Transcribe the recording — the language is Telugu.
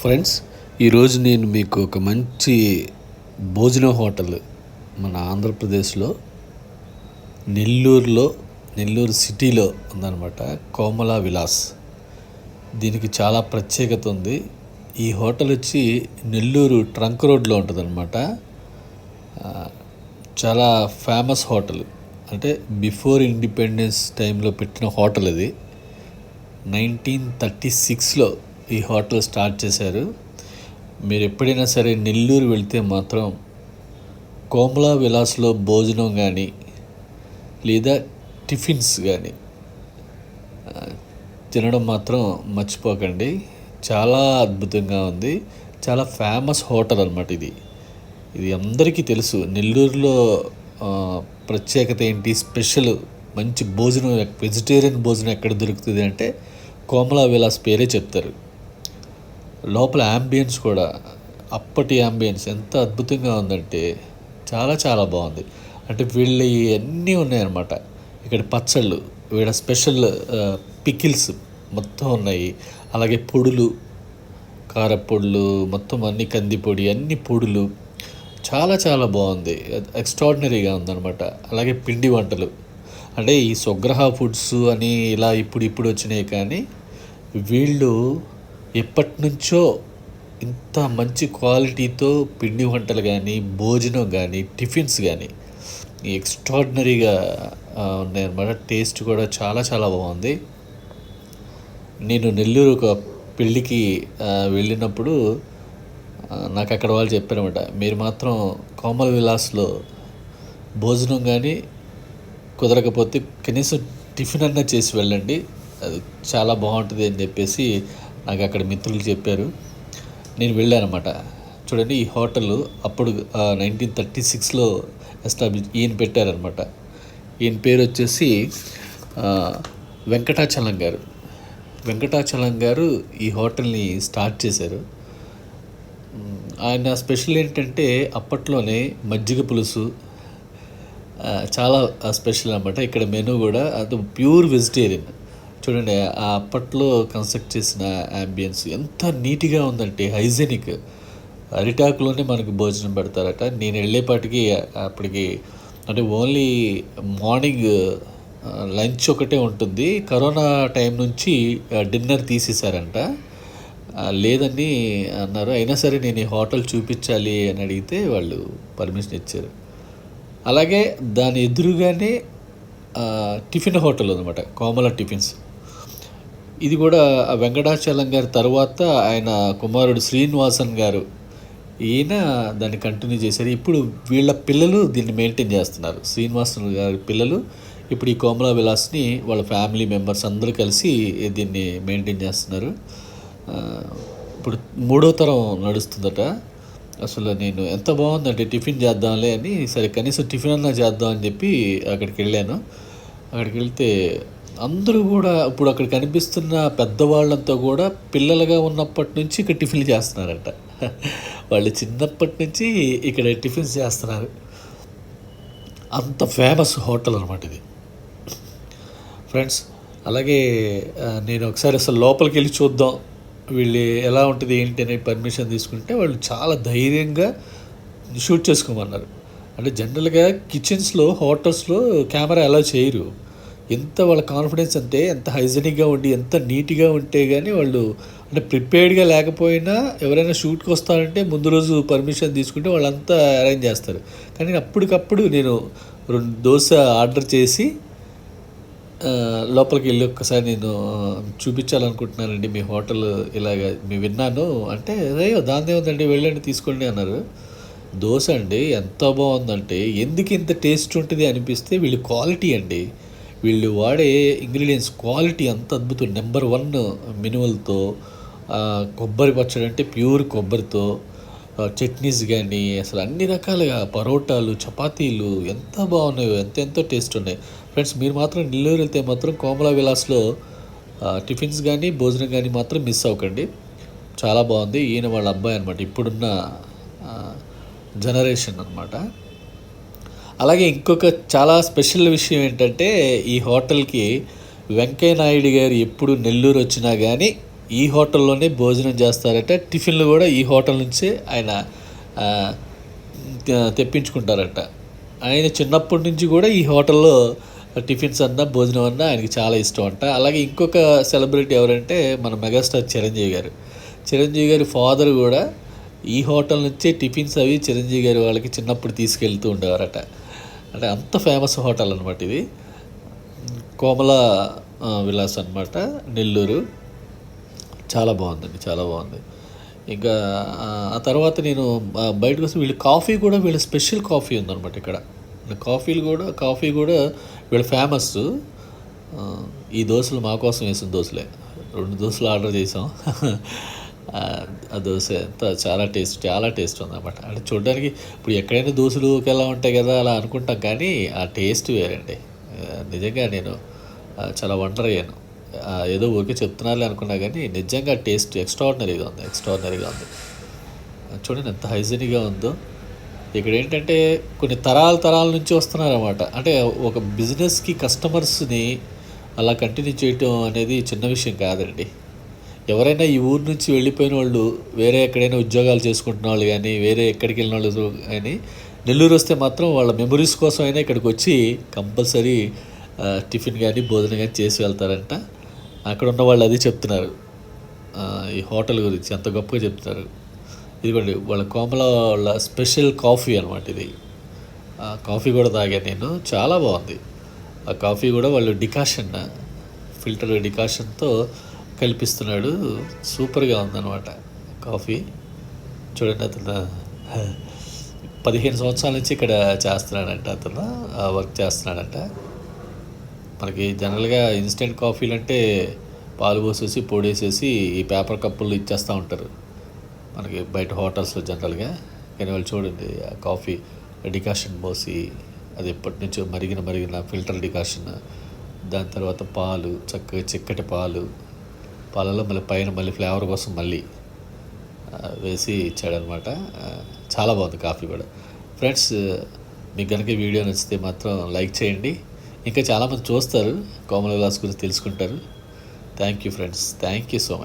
ఫ్రెండ్స్ ఈరోజు నేను మీకు ఒక మంచి భోజనం హోటల్ మన ఆంధ్రప్రదేశ్లో నెల్లూరులో నెల్లూరు సిటీలో ఉందన్నమాట కోమల విలాస్. దీనికి చాలా ప్రత్యేకత ఉంది. ఈ హోటల్ వచ్చి నెల్లూరు ట్రంక్ రోడ్లో ఉంటుందన్నమాట. చాలా ఫేమస్ హోటల్. అంటే బిఫోర్ ఇండిపెండెన్స్ టైంలో పెట్టిన హోటల్ ఇది నైన్టీన్ థర్టీ సిక్స్లో ఈ హోటల్ స్టార్ట్ చేశారు. మీరు ఎప్పుడైనా సరే నెల్లూరు వెళ్తే మాత్రం కోమలా విలాస్లో భోజనం కానీ లేదా టిఫిన్స్ కానీ తినడం మాత్రం మర్చిపోకండి. చాలా అద్భుతంగా ఉంది. చాలా ఫేమస్ హోటల్ అనమాట ఇది. ఇది అందరికీ తెలుసు. నెల్లూరులో ప్రత్యేకత ఏంటి? స్పెషల్ మంచి భోజనం వెజిటేరియన్ భోజనం ఎక్కడ దొరుకుతుంది అంటే కోమలా విలాస్ పేరే చెప్తారు. లోపల యాంబియన్స్ కూడా అప్పటి యాంబియన్స్ ఎంత అద్భుతంగా ఉందంటే చాలా చాలా బాగుంది. అంటే వీళ్ళు అన్నీ ఉన్నాయన్నమాట. ఇక్కడ పచ్చళ్ళు వీడ స్పెషల్ పికిల్స్ మొత్తం ఉన్నాయి. అలాగే పొడులు కారపొడులు మొత్తం అన్ని కందిపొడి అన్ని పొడులు. చాలా చాలా బాగుంది. ఎక్స్ట్రాడినరీగా ఉందన్నమాట. అలాగే పిండి వంటలు. అంటే ఈ స్వగ్రహ ఫుడ్స్ అని ఇలా ఇప్పుడు ఇప్పుడు వచ్చినాయి కానీ వీళ్ళు ఎప్పటి నుంచో ఇంత మంచి క్వాలిటీతో పిండి వంటలు కానీ భోజనం కానీ టిఫిన్స్ కానీ ఎక్స్ట్రాడినరీగా ఉన్నాయన్నమాట. టేస్ట్ కూడా చాలా చాలా బాగుంది. నేను నెల్లూరు ఒక పెళ్ళికి వెళ్ళినప్పుడు నాకు అక్కడ వాళ్ళు చెప్పారన్నమాట. మీరు మాత్రం కోమల విలాస్లో భోజనం కానీ కుదరకపోతే కనీసం టిఫిన్ అన్నా చేసి వెళ్ళండి. అది చాలా బాగుంటుంది అని చెప్పేసి నాకు అక్కడ మిత్రులు చెప్పారు. నేను వెళ్ళానమాట చూడండి ఈ హోటల్ అప్పుడు నైన్టీన్ థర్టీ సిక్స్లో ఎస్టాబ్లిష్ ఈయన పెట్టారనమాట ఈయన పేరు వచ్చేసి వెంకటాచలం గారు. వెంకటాచలం గారు ఈ హోటల్ని స్టార్ట్ చేశారు. ఆయన స్పెషల్ ఏంటంటే అప్పట్లోనే మజ్జిగ పులుసు చాలా స్పెషల్ అనమాట ఇక్కడ మెనూ కూడా అది ప్యూర్ వెజిటేరియన్. చూడండి ఆ అప్పట్లో కన్స్ట్రక్ట్ చేసిన అంబియన్స్ ఎంత నీట్గా ఉందంటే హైజెనిక్ అరిటాకులోనే మనకు భోజనం పెడతారట. నేను వెళ్ళేపాటికి అప్పటికి అంటే ఓన్లీ మార్నింగ్ లంచ్ ఒకటే ఉంటుంది. కరోనా టైం నుంచి డిన్నర్ తీసేశారంట. లేదని అన్నారు. అయినా సరే నేను ఈ హోటల్ చూపించాలి అని అడిగితే వాళ్ళు పర్మిషన్ ఇచ్చారు. అలాగే దాని ఎదురుగానే టిఫిన్ హోటల్ అనమాట కోమల టిఫిన్స్. ఇది కూడా ఆ వెంకటాచలం గారి తర్వాత ఆయన కుమారుడు శ్రీనివాసన్ గారు ఈయన దాన్ని కంటిన్యూ చేశారు. ఇప్పుడు వీళ్ళ పిల్లలు దీన్ని మెయింటైన్ చేస్తున్నారు. శ్రీనివాసన్ గారి పిల్లలు ఇప్పుడు ఈ కోమలా విలాస్ని వాళ్ళ ఫ్యామిలీ మెంబర్స్ అందరూ కలిసి దీన్ని మెయింటైన్ చేస్తున్నారు. ఇప్పుడు మూడో తరం నడుస్తుందట. అసలు నేను ఎంత బాగుందంటే టిఫిన్ చేద్దాంలే అని సరే కనీసం టిఫిన్ అన్నా చేద్దాం అని చెప్పి అక్కడికి వెళ్ళాను. అక్కడికి వెళ్తే అందరూ కూడా ఇప్పుడు అక్కడ కనిపిస్తున్న పెద్దవాళ్ళంతా కూడా పిల్లలుగా ఉన్నప్పటి నుంచి ఇక్కడ టిఫిన్లు చేస్తున్నారట. వాళ్ళు చిన్నప్పటి నుంచి ఇక్కడ టిఫిన్స్ చేస్తున్నారు. అంత ఫేమస్ హోటల్ అనమాట ఇది. ఫ్రెండ్స్ అలాగే నేను ఒకసారి అసలు లోపలికి వెళ్ళి చూద్దాం. వీళ్ళు ఎలా ఉంటుంది ఏంటి అనే పర్మిషన్ తీసుకుంటే వాళ్ళు చాలా ధైర్యంగా షూట్ చేసుకోమన్నారు. అంటే జనరల్గా కిచెన్స్లో హోటల్స్లో కెమెరా ఎలా చేయరు. ఎంత వాళ్ళ కాన్ఫిడెన్స్ అంటే ఎంత హైజెనిక్గా ఉండి ఎంత నీట్గా ఉంటే కానీ వాళ్ళు అంటే ప్రిపేర్డ్గా లేకపోయినా ఎవరైనా షూట్కి వస్తారంటే ముందు రోజు పర్మిషన్ తీసుకుంటే వాళ్ళంతా అరేంజ్ చేస్తారు. కానీ అప్పటికప్పుడు నేను రెండు దోశ ఆర్డర్ చేసి లోపలికి వెళ్ళి ఒక్కసారి నేను చూపించాలనుకుంటున్నానండి. మీ హోటల్ ఇలాగ మీ విన్నాను. అంటే అయ్యో దాని ఉందండి వెళ్ళండి తీసుకోండి అన్నారు. దోశ అండి ఎంత బాగుందంటే ఎందుకు ఇంత టేస్ట్ ఉంటుంది అనిపిస్తే వీళ్ళు క్వాలిటీ అండి. వీళ్ళు వాడే ఇంగ్రీడియంట్స్ క్వాలిటీ అంత అద్భుతం. నెంబర్ వన్ మినువల్తో కొబ్బరి పచ్చడి అంటే ప్యూర్ కొబ్బరితో చట్నీస్ కానీ అసలు అన్ని రకాలుగా పరోటాలు చపాతీలు ఎంత బాగున్నాయో ఎంత ఎంతో టేస్ట్ ఉన్నాయి. ఫ్రెండ్స్ మీరు మాత్రం నెల్లూరు వెళ్తే మాత్రం కోమలా విలాస్లో టిఫిన్స్ కానీ భోజనం కానీ మాత్రం మిస్ అవ్వకండి. చాలా బాగుంది. ఈయన వాళ్ళ అబ్బాయి అనమాట ఇప్పుడున్న జనరేషన్ అనమాట అలాగే ఇంకొక చాలా స్పెషల్ విషయం ఏంటంటే ఈ హోటల్కి వెంకయ్య నాయుడు గారు ఎప్పుడు నెల్లూరు వచ్చినా కానీ ఈ హోటల్లోనే భోజనం చేస్తారట. టిఫిన్లు కూడా ఈ హోటల్ నుంచే ఆయన తెప్పించుకుంటారట. ఆయన చిన్నప్పటి నుంచి కూడా ఈ హోటల్లో టిఫిన్స్ అన్నా భోజనం అన్నా ఆయనకి చాలా ఇష్టం అంట. అలాగే ఇంకొక సెలబ్రిటీ ఎవరంటే మన మెగాస్టార్ చిరంజీవి గారు. చిరంజీవి గారి ఫాదర్ కూడా ఈ హోటల్ నుంచే టిఫిన్స్ అవి చిరంజీవి గారి వాళ్ళకి చిన్నప్పుడు తీసుకెళ్తూ ఉండేవారట. అంటే అంత ఫేమస్ హోటల్ అనమాట ఇది. కోమల విలాస్ అనమాట నెల్లూరు. చాలా బాగుందండి చాలా బాగుంది. ఇంకా ఆ, తర్వాత నేను బయటకు వస్తే వీళ్ళ కాఫీ కూడా వీళ్ళ స్పెషల్ కాఫీ ఉందన్నమాట ఇక్కడ. కాఫీలు కూడా కాఫీ కూడా వీళ్ళ ఫేమస్ ఈ దోశలు మా కోసం వేసిన దోశలే. రెండు దోశలు ఆర్డర్ చేసాం. ఆ, దోశ ఎంత చాలా టేస్ట్ చాలా టేస్ట్ ఉందన్నమాట. అంటే చూడడానికి ఇప్పుడు ఎక్కడైనా దోశలు ఎలా ఉంటాయి కదా అలా అనుకుంటాం కానీ ఆ టేస్ట్ వేరండి. నిజంగా నేను చాలా వండర్ అయ్యాను. ఏదో ఊరికే చెప్తున్నారులే అనుకున్నా కానీ నిజంగా టేస్ట్ ఎక్స్ట్రాడినరీగా ఉంది ఎక్స్ట్రాడినరీగా ఉంది. చూడండి ఎంత హైజీనిక్గా ఉందో. ఇక్కడ ఏంటంటే కొన్ని తరాల తరాల నుంచి వస్తున్నారన్నమాట. అంటే ఒక బిజినెస్కి కస్టమర్స్ని అలా కంటిన్యూ చేయటం అనేది చిన్న విషయం కాదండి. ఎవరైనా ఈ ఊరు నుంచి వెళ్ళిపోయిన వాళ్ళు వేరే ఎక్కడైనా ఉద్యోగాలు చేసుకుంటున్న వాళ్ళు కానీ వేరే ఎక్కడికి వెళ్ళిన వాళ్ళు కానీ నెల్లూరు వస్తే మాత్రం వాళ్ళ మెమరీస్ కోసం అయినా ఇక్కడికి వచ్చి కంపల్సరీ టిఫిన్ కానీ భోజనం కానీ చేసి వెళ్తారంట. అక్కడ ఉన్న వాళ్ళు అది చెప్తున్నారు. ఈ హోటల్ గురించి అంత గొప్పగా చెప్తారు ఇదిగోండి వాళ్ళ కోమల వాళ్ళ స్పెషల్ కాఫీ అనమాట ఇది. కాఫీ కూడా తాగాను నేను. చాలా బాగుంది. ఆ కాఫీ కూడా వాళ్ళు డికాషన్ ఫిల్టర్ డికాషన్తో కల్పిస్తున్నాడు. సూపర్గా ఉందన్నమాట కాఫీ. చూడండి అతను పదిహేను సంవత్సరాల నుంచి ఇక్కడ చేస్తున్నాడంట అతను వర్క్ చేస్తున్నాడంట. మనకి జనరల్గా ఇన్స్టెంట్ కాఫీలు అంటే పాలు పోసేసి పొడేసేసి ఈ పేపర్ కప్పులు ఇచ్చేస్తూ ఉంటారు. మనకి బయట హోటల్స్లో జనరల్గా. కానీ వాళ్ళు చూడండి ఆ కాఫీ డికాషన్ పోసి అది ఎప్పటి నుంచో మరిగిన మరిగిన ఫిల్టర్ డికాషన్. దాని తర్వాత పాలు చక్కగా చిక్కటి పాలు పాలలో మళ్ళీ పైన మళ్ళీ ఫ్లేవర్ కోసం మళ్ళీ వేసి ఇచ్చాడనమాట. చాలా బాగుంది కాఫీ కూడా. ఫ్రెండ్స్ మీకు కనుక వీడియో నచ్చితే మాత్రం లైక్ చేయండి. ఇంకా చాలామంది చూస్తారు కోమల విలాస్ గురించి తెలుసుకుంటారు. Thank you friends. Thank you so much.